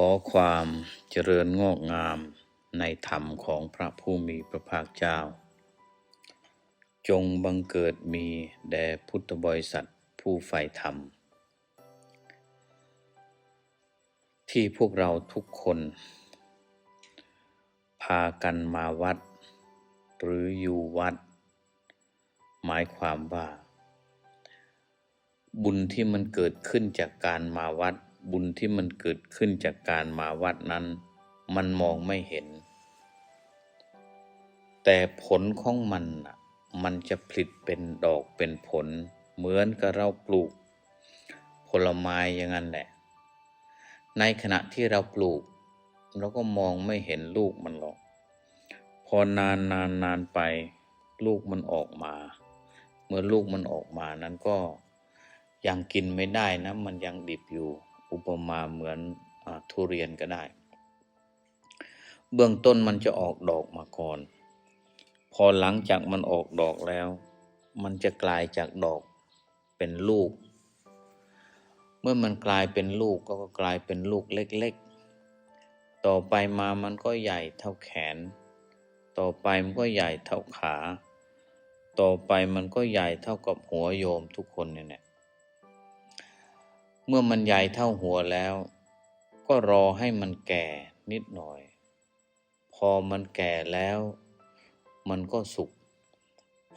ขอความเจริญงอกงามในธรรมของพระผู้มีพระภาคเจ้า จงบังเกิดมีแด่พุทธบริษัทผู้ใฝ่ธรรม ที่พวกเราทุกคน พากันมาวัด หรืออยู่วัด หมายความว่า บุญที่มันเกิดขึ้นจากการมาวัด บุญที่มันเกิดขึ้นจากการมาวัดนั้น มันมองไม่เห็น แต่ผลของมันนะมันจะผลิตเป็นดอกเป็นผล เหมือนกับเราปลูก ผลไม้อย่างนั้นแหละ ในขณะที่เราปลูก เราก็มองไม่เห็นลูกมันหรอก พอนานนานนานไป ลูกมันออกมา เมื่อลูกมันออกมานั้นก็ยังกินไม่ได้นะ มันยังดิบอยู่ อุปมาเหมือนอทุเรียนก็ได้ เบื้องต้นมันจะออกดอกมาก่อน พอหลังจากมันออกดอกแล้ว มันจะกลายจากดอกเป็นลูก เมื่อมันกลายเป็นลูกก็กลายเป็นลูกเล็กๆ ต่อไปมามันก็ใหญ่เท่าแขน ต่อไปมันก็ใหญ่เท่าขา ต่อไปมันก็ใหญ่เท่ากับหัวโยมทุกคนเนี่ยแหละ เมื่อมันใหญ่เท่าหัวแล้ว ก็รอให้มันแก่นิดหน่อย พอมันแก่แล้ว มันก็สุก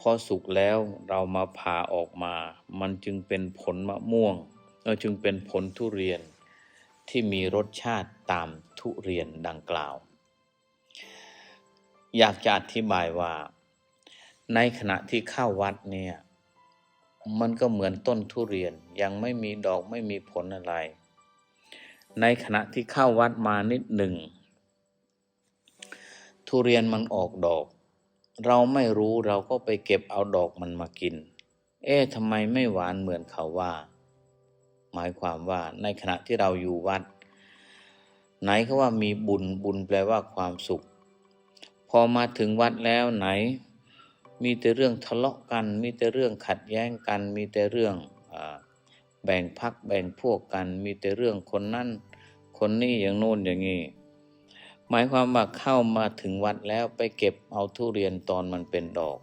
พอสุกแล้วเรามาผ่าออกมา มันจึงเป็นผลมะม่วงเออจึงเป็นผลทุเรียนที่มีรสชาติตามทุเรียนดังกล่าว อยากจะอธิบายว่า ในขณะที่เข้าวัดเนี่ย มันก็เหมือนต้นทุเรียนยังไม่มีดอกไม่มีผลอะไร ในขณะที่เข้าวัดมานิดหนึ่ง ทุเรียนมันออกดอก เราไม่รู้เราก็ไปเก็บเอาดอกมันมากิน เอ๊ะทำไมไม่หวานเหมือนเขาว่า หมายความว่าในขณะที่เราอยู่วัด ไหนเขาว่ามีบุญบุญแปลว่าความสุข พอมาถึงวัดแล้วไหน มีแต่เรื่องทะเลาะกัน มีแต่เรื่องขัดแย้งกัน มีแต่เรื่องอแบ่งพักแบ่งพวกกัน มีแต่เรื่องคนนั่นคนนี้อย่างโน้นอย่างนี้หมายความว่าเข้ามาถึงวัดแล้วไปเก็บเอาทุเรียนตอนมันเป็นดอก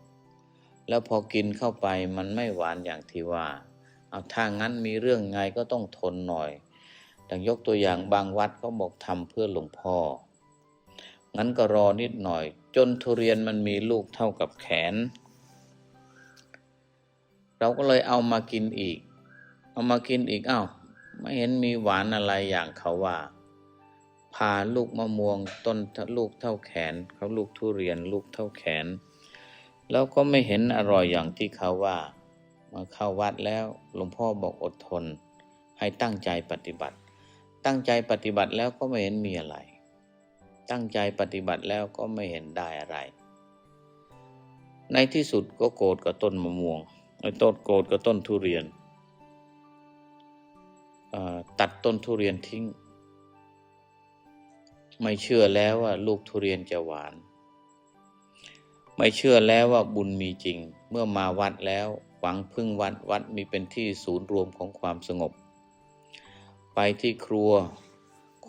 แล้วพอกินเข้าไปมันไม่หวานอย่างที่ว่า เอาถ้างั้นมีเรื่องไงก็ต้องทนหน่อยดังยกตัวอย่างบางวัดเขาบอกทำเพื่อหลวงพ่องั้นก็รอนิดหน่อยจนทุเรียนมันมีลูกเท่ากับแขน เราก็เลยเอามากินอีก เอามากินอีกอ้าวไม่เห็นมีหวานอะไรอย่างเขาว่าพาลูกมะม่วงต้นลูกเท่าแขนเขาลูกทุเรียนลูกเท่าแขน แล้วก็ไม่เห็นอร่อยอย่างที่เขาว่า มาเข้าวัดแล้วหลวงพ่อบอกอดทน ให้ตั้งใจปฏิบัติ ตั้งใจปฏิบัติแล้วก็ไม่เห็นมีอะไร ตั้งใจปฏิบัติแล้วก็ไม่เห็นได้อะไร ในที่สุดก็โกรธกับต้นมะม่วงไอ้ต้นโกรธกับต้นทุเรียน ตัดต้นทุเรียนทิ้ง ไม่เชื่อแล้วว่าลูกทุเรียนจะหวาน ไม่เชื่อแล้วว่าบุญมีจริง เมื่อมาวัดแล้วหวังพึ่งวัดวัดมีเป็นที่ศูนย์รวมของความสงบ ไปที่ครัว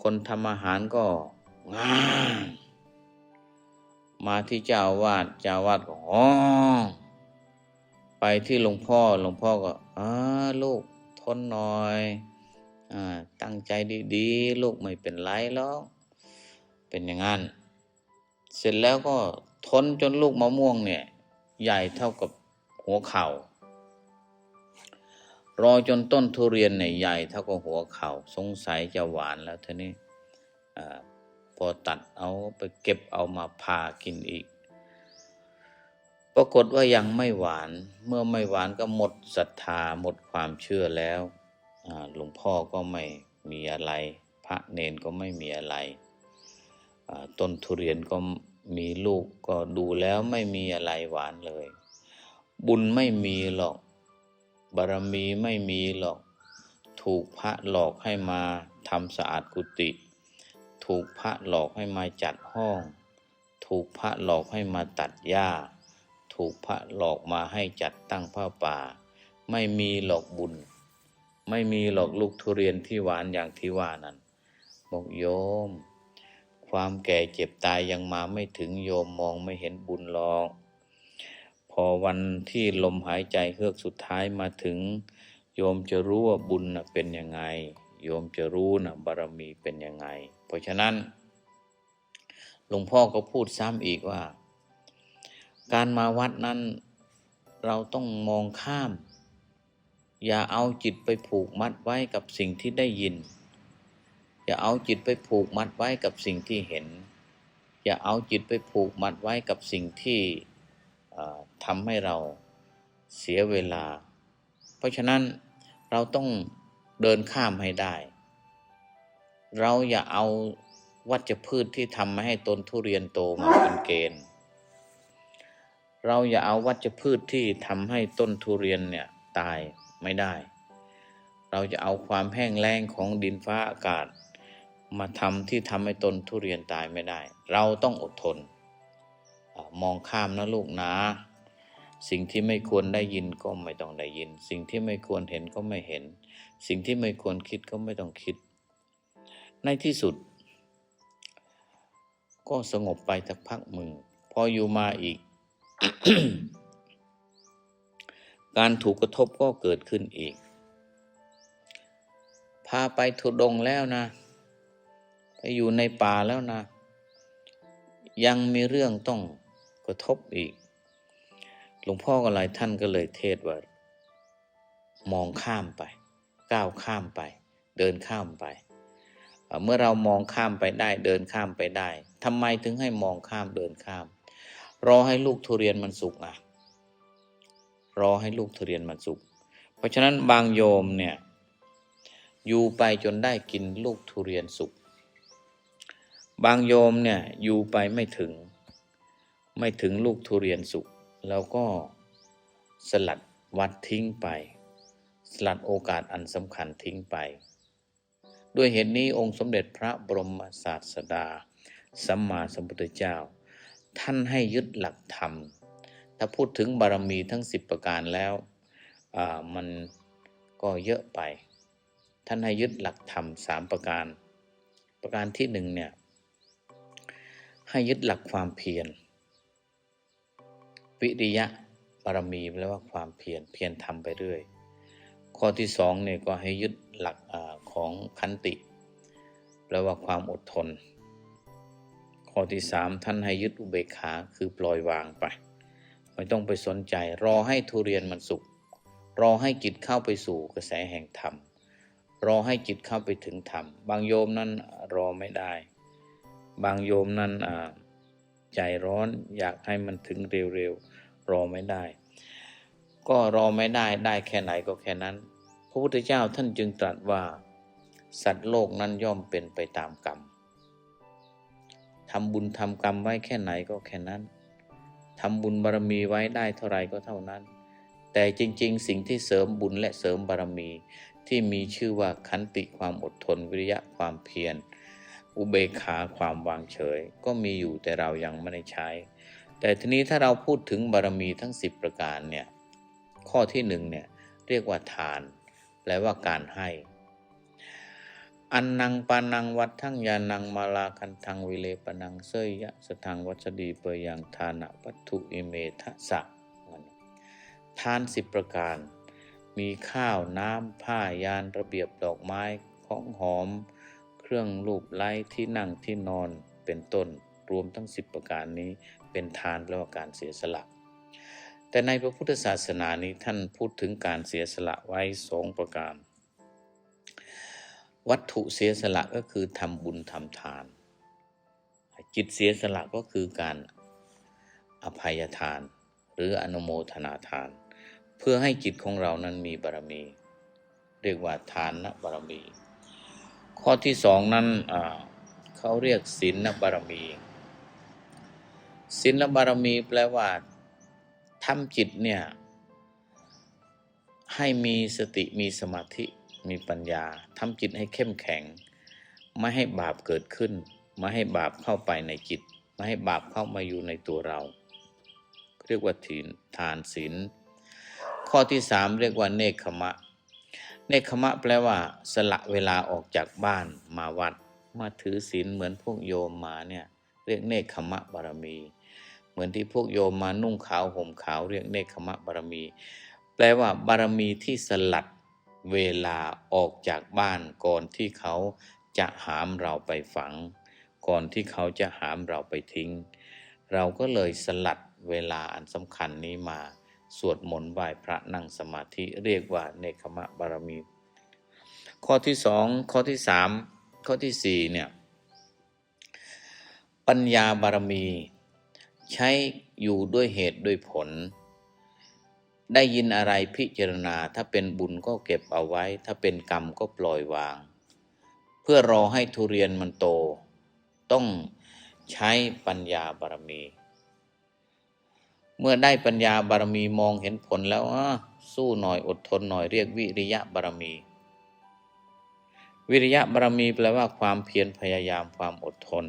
คนทำอาหารก็ มาที่เจ้าวาดเจ้าวาดก็อ๋อไปที่หลวงพ่อหลวงพ่อก็อ่าลูกทนหน่อยอ่าตั้งใจดีๆ ลูกไม่เป็นไรหรอกเป็นอย่างนั้น เสร็จแล้วก็ทนจนลูกมะม่วงเนี่ย ใหญ่เท่ากับหัวเข่ารอจนต้นทุเรียนเนี่ยใหญ่เท่ากับหัวเขา่าสงสัยจะหวานแล้วทีนี้ อาพอตัดเอาไปเก็บเอามาพากินอีก ปรากฏว่ายังไม่หวานเมื่อไม่หวานก็หมดศรัทธาหมดความเชื่อแล้วหลวงพ่อก็ไม่มีอะไร พระเนนก็ไม่มีอะไรต้นทุเรียนก็มีลูกก็ดูแล้วไม่มีอะไรหวานเลย บุญไม่มีหรอก บารมีไม่มีหรอก ถูกพระหลอกให้มาทำสะอาดกุฏิ ถูกพระหลอกให้มาจัดห้อง ถูกพระหลอกให้มาตัดหญ้า ถูกพระหลอกมาให้จัดตั้งผ้าป่า ไม่มีหรอกบุญ ไม่มีหรอกลูกทุเรียนที่หวานอย่างที่ว่านั้นบอกโยม ความแก่เจ็บตายยังมาไม่ถึงโยมมองไม่เห็นบุญหรอก พอวันที่ลมหายใจเฮือกสุดท้ายมาถึง โยมจะรู้ว่าบุญนะเป็นยังไงโยมจะรู้นะบารมีเป็นยังไง เพราะฉะนั้น หลวงพ่อก็พูดซ้ำอีกว่า การมาวัดนั้นเราต้องมองข้าม อย่าเอาจิตไปผูกมัดไว้กับสิ่งที่ได้ยิน อย่าเอาจิตไปผูกมัดไว้กับสิ่งที่เห็น อย่าเอาจิตไปผูกมัดไว้กับสิ่งที่ทำให้เราเสียเวลา เพราะฉะนั้นเราต้องเดินข้ามให้ได้ เราอย่าเอาวัชพืชที่ทำมาให้ต้นทุเรียนโตมาเป็นเกณฑ์ เราอย่าเอาวัชพืชที่ทำให้ต้นทุเรียนเนี่ยตายไม่ได้ เราจะเอาความแห้งแล้งของดินฟ้าอากาศ มาทำที่ทำให้ต้นทุเรียนตายไม่ได้ เราต้องอดทนอมองข้ามนะลูกนะสิ่งที่ไม่ควรได้ยินก็ไม่ต้องได้ยิน สิ่งที่ไม่ควรเห็นก็ไม่เห็น สิ่งที่ไม่ควรคิดก็ไม่ต้องคิด ในที่สุด ก็สงบไปสักพักมึงพออยู่มาอีก การถูกกระทบก็เกิดขึ้นอีก พาไปทุดงแล้วนะ ไปอยู่ในป่าแล้วนะ ยังมีเรื่องต้องกระทบอีก หลวงพ่อก็หลายท่านก็เลยเทศว่ามองข้ามไป ก้าวข้ามไป เดินข้ามไป เมื่อเรามองข้ามไปได้เดินข้ามไปได้ทำไมถึงให้มองข้ามเดินข้าม รอให้ลูกทุเรียนมันสุกอะ รอให้ลูกทุเรียนมันสุก เพราะฉะนั้นบางโยมเนี่ยอยู่ไปจนได้กินลูกทุเรียนสุก บางโยมเนี่ยอยู่ไปไม่ถึง ไม่ถึงลูกทุเรียนสุก แล้วก็สลัดวัดทิ้งไป สลัดโอกาสอันสำคัญทิ้งไป ด้วยเหตุนี้องค์สมเด็จพระบรมศาสดา สัมมาสัมพุทธเจ้า ท่านให้ยึดหลักธรรม ถ้าพูดถึงบารมีทั้งสิบประการแล้วมันก็เยอะไป ท่านให้ยึดหลักธรรมสามประการ ประการที่หนึ่งเนี่ยให้ยึดหลักความเพียรวิริยะบารมีแปลว่าความเพียรเพียรทำไปเรื่อย ข้อที่สองเนี่ยก็ให้ยึด หลักอของขันติแปลว่าความอดทน ข้อที่สามท่านให้ยึดอุเบกขาคือปล่อยวางไป ไม่ต้องไปสนใจ รอให้ทุเรียนมันสุก รอให้จิตเข้าไปสู่กระแสแห่งธรรม รอให้จิตเข้าไปถึงธรรม บางโยมนั้นรอไม่ได้ บางโยมนั้นใจร้อนอยากให้มันถึงเร็วๆ รอไม่ได้ ก็รอไม่ได้ได้แค่ไหนก็แค่นั้น พระพุทธเจ้าท่านจึงตรัสว่า สัตว์โลกนั้นย่อมเป็นไปตามกรรมทำบุญทำกรรมไว้แค่ไหนก็แค่นั้นทำบุญบารมีไว้ได้เท่าไรก็เท่านั้น แต่จริง ๆ สิ่งที่เสริมบุญและเสริมบารมีที่มีชื่อว่าขันติความอดทนวิริยะความเพียร อุเบกขาความวางเฉย ก็มีอยู่แต่เรายังไม่ได้ใช้ แต่ทีนี้ถ้าเราพูดถึงบารมีทั้ง 10 ประการเนี่ยข้อที่หนึ่งเนี่ยเรียกว่าทาน แปลว่าการให้ อันนังปานังวัดทั้งยานังมาลาคันทังวิเลปนังเสยยะสทังวัสดีเปยังทานะวัตถุอิเมทะสะทานสิบประการ มีข้าวน้ำผ้ายานระเบียบดอกไม้ของหอม เครื่องรูปไล้ที่นั่งที่นอนเป็นต้นรวมทั้งสิบประการนี้เป็นทานแปลว่าการเสียสละ แต่ในพระพุทธศาสนานี้ท่านพูดถึงการเสียสละไว้สองประการ วัตถุเสียสละก็คือทำบุญทำทาน จิตเสียสละก็คือการอภัยทาน หรืออนุโมทนาทาน เพื่อให้จิตของเรานั้นมีบารมี เรียกว่าทานนะบารมี ข้อที่สองนั้นเขาเรียกศีลนะบารมีศีลบารมีแปลว่า ทำจิตเนี่ยให้มีสติมีสมาธิมีปัญญาทำจิตให้เข้มแข็ง ไม่ให้บาปเกิดขึ้น ไม่ให้บาปเข้าไปในจิต ไม่ให้บาปเข้ามาอยู่ในตัวเรา เรียกว่าถีนทานศีลข้อที่สามเรียกว่าเนคขมะ เนคขมะแปลว่า สละเวลาออกจากบ้านมาวัด มาถือศีลเหมือนพวกโยมมาเนี่ยเรียกเนคขมะบารมี เหมือนที่พวกโยมมานุ่งขาวห่มขาวเรียกเนคขมะบารมี แปลว่าบารมีที่สลัดเวลาออกจากบ้านก่อนที่เขาจะหามเราไปฝัง ก่อนที่เขาจะหามเราไปทิ้ง เราก็เลยสลัดเวลาอันสำคัญนี้มา สวดมนต์ไหว้พระนั่งสมาธิเรียกว่าเนคขมะบารมี ข้อที่สองข้อที่สามข้อที่สี่เนี่ยปัญญาบารมี ใช้อยู่ด้วยเหตุด้วยผล ได้ยินอะไรพิจารณาถ้าเป็นบุญก็เก็บเอาไว้ ถ้าเป็นกรรมก็ปล่อยวาง เพื่อรอให้ทุเรียนมันโต ต้องใช้ปัญญาบารมี เมื่อได้ปัญญาบารมีมองเห็นผลแล้วสู้หน่อยอดทนหน่อยเรียกวิริยะบารมี วิริยะบารมีแปลว่าความเพียรพยายามความอดทน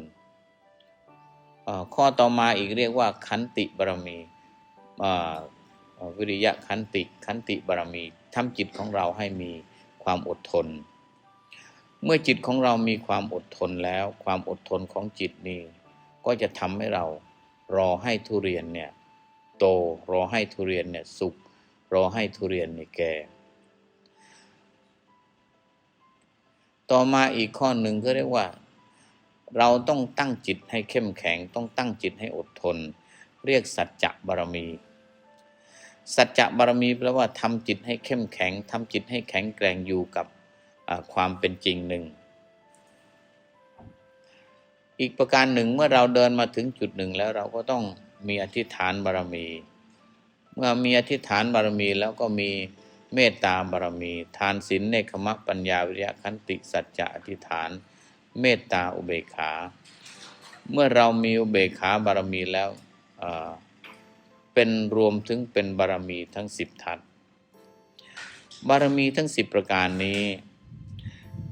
ข้อต่อมาอีกเรียกว่าขันติบารมีวิริยะขันติขันติบารมีทำจิตของเราให้มีความอดทน เมื่อจิตของเรามีความอดทนแล้ว ความอดทนของจิตนี้ ก็จะทำให้เรารอให้ทุเรียนเนี่ยโตรอให้ทุเรียนเนี่ยสุกรอให้ทุเรียนเนี่ยแก่ต่อมาอีกข้อหนึ่งก็เรียกว่า เราต้องตั้งจิตให้เข้มแข็ง ต้องตั้งจิตให้อดทน เรียกสัจจะบารมี สัจจะบารมีแปลว่าทำจิตให้เข้มแข็งทำจิตให้แข็งแกร่งอยู่กับความเป็นจริงหนึ่ง อีกประการหนึ่งเมื่อเราเดินมาถึงจุดหนึ่งแล้วเราก็ต้องมีอธิษฐานบารมี เมื่อมีอธิษฐานบารมีแล้วก็มีเมตตาบารมี ทานศีลเนคขมะปัญญาวิริยะขันติสัจจะอธิษฐาน เมตตาอุเบกขา เมื่อเรามีอุเบกขาบารมีแล้วเป็นรวมถึงเป็นบารมีทั้งสิบทัศบารมีทั้งสิบประการนี้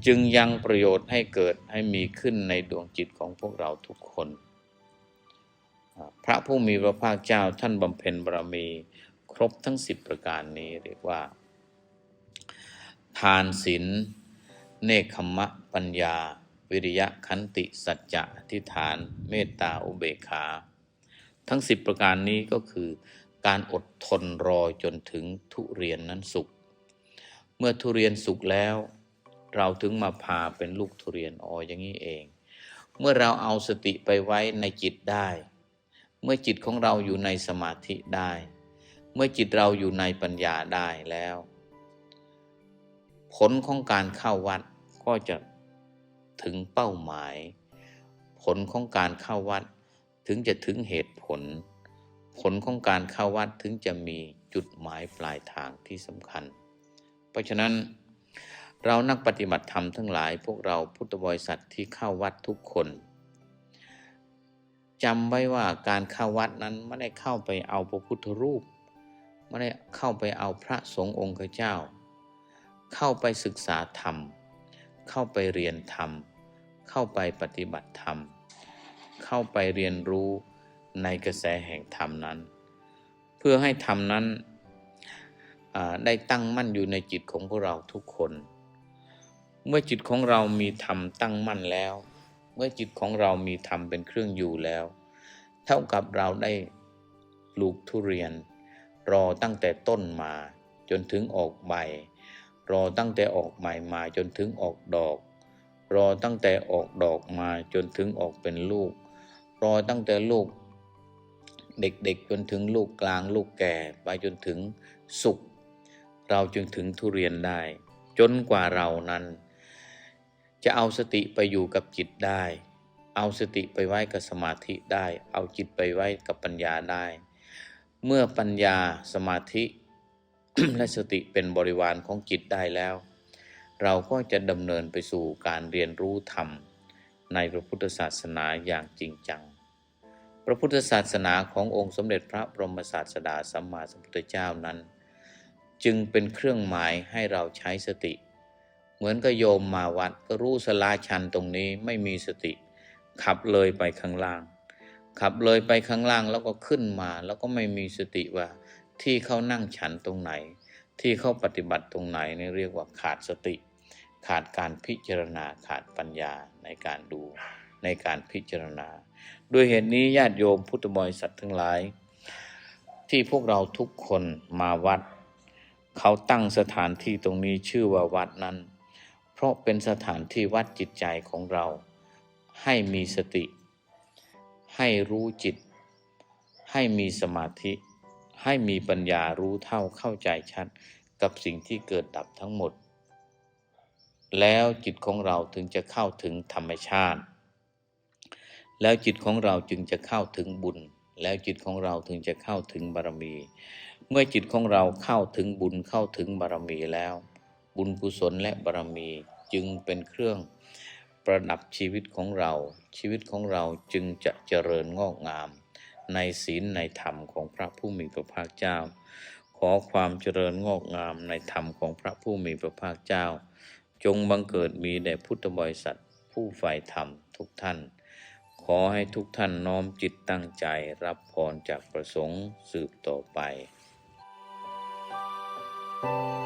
จึงยังประโยชน์ให้เกิดให้มีขึ้นในดวงจิตของพวกเราทุกคน พระผู้มีพระภาคเจ้าท่านบำเพ็ญบารมีครบทั้งสิบประการนี้เรียกว่า ทานศีลเนคขมะปัญญา วิริยะขันติสัจจะอธิษฐาน เมตตาอุเบกขา ทั้งสิบประการนี้ก็คือ การอดทนรอจนถึงทุเรียนนั้นสุก เมื่อทุเรียนสุกแล้ว เราถึงมาพาเป็นลูกทุเรียนอ๋ออย่างนี้เอง เมื่อเราเอาสติไปไว้ในจิตได้ เมื่อจิตของเราอยู่ในสมาธิได้ เมื่อจิตเราอยู่ในปัญญาได้แล้ว ผลของการเข้าวัดก็จะ ถึงเป้าหมาย ผลของการเข้าวัดถึงจะถึงเหตุผล ผลของการเข้าวัดถึงจะมีจุดหมายปลายทางที่สำคัญ เพราะฉะนั้น เรานักปฏิบัติธรรมทั้งหลายพวกเราพุทธบริษัทที่เข้าวัดทุกคนจำไว้ว่าการเข้าวัดนั้นไม่ได้เข้าไปเอาพระพุทธรูปไม่ได้เข้าไปเอาพระสงฆ์องค์เจ้า เข้าไปศึกษาธรรม เข้าไปเรียนธรรม เข้าไปปฏิบัติธรรม เข้าไปเรียนรู้ในกระแสแห่งธรรมนั้น เพื่อให้ธรรมนั้นได้ตั้งมั่นอยู่ในจิตของพวกเราทุกคน เมื่อจิตของเรามีธรรมตั้งมั่นแล้ว เมื่อจิตของเรามีธรรมเป็นเครื่องอยู่แล้ว เท่ากับเราได้ปลูกทุเรียน รอตั้งแต่ต้นมาจนถึงออกใบ รอตั้งแต่ออกใหม่มาจนถึงออกดอก รอตั้งแต่ออกดอกมาจนถึงออกเป็นลูก รอตั้งแต่ลูก เด็กๆจนถึงลูกกลางลูกแก่ไปจนถึงสุกเราจึงถึงทุเรียนได้ จนกว่าเรานั้น จะเอาสติไปอยู่กับจิตได้ เอาสติไปไว้กับสมาธิได้ เอาจิตไปไว้กับปัญญาได้ เมื่อปัญญาสมาธิ และสติเป็นบริวารของจิตได้แล้ว เราก็จะดำเนินไปสู่การเรียนรู้ธรรม ในพระพุทธศาสนาอย่างจริงจัง พระพุทธศาสนาขององค์สมเด็จพระบรมศาสดาสัมมาสัมพุทธเจ้านั้น จึงเป็นเครื่องหมายให้เราใช้สติ เหมือนกับโยมมาวัดก็รู้สลาชันตรงนี้ไม่มีสติ ขับเลยไปข้างล่าง ขับเลยไปข้างล่างแล้วก็ขึ้นมาแล้วก็ไม่มีสติว่า ที่เขานั่งฉันตรงไหน ที่เขาปฏิบัติตรงไหนนี่เรียกว่าขาดสติ ขาดการพิจารณาขาดปัญญาในการดูในการพิจารณา ด้วยเหตุนี้ญาติโยมพุทธบริษัททั้งหลาย ที่พวกเราทุกคนมาวัด เขาตั้งสถานที่ตรงนี้ชื่อว่าวัดนั้น เพราะเป็นสถานที่วัดจิตใจของเรา ให้มีสติ ให้รู้จิต ให้มีสมาธิ ให้มีปัญญารู้เท่าเข้าใจชัดกับสิ่งที่เกิดดับทั้งหมด แล้วจิตของเราถึงจะเข้าถึงธรรมชาติ แล้วจิตของเราจึงจะเข้าถึงบุญ แล้วจิตของเราถึงจะเข้าถึงบารมี เมื่อจิตของเราเข้าถึงบุญเข้าถึงบารมีแล้ว บุญกุศลและบารมีจึงเป็นเครื่องประดับชีวิตของเรา ชีวิตของเราจึงจะเจริญงอกงาม ในศีลในธรรมของพระผู้มีพระภาคเจ้า ขอความเจริญงอกงามในธรรมของพระผู้มีพระภาคเจ้า จงบังเกิดมีแด่พุทธบริษัทผู้ใฝ่ธรรมทุกท่าน ขอให้ทุกท่านน้อมจิตตั้งใจรับพรจากประสงค์สืบต่อไป thank you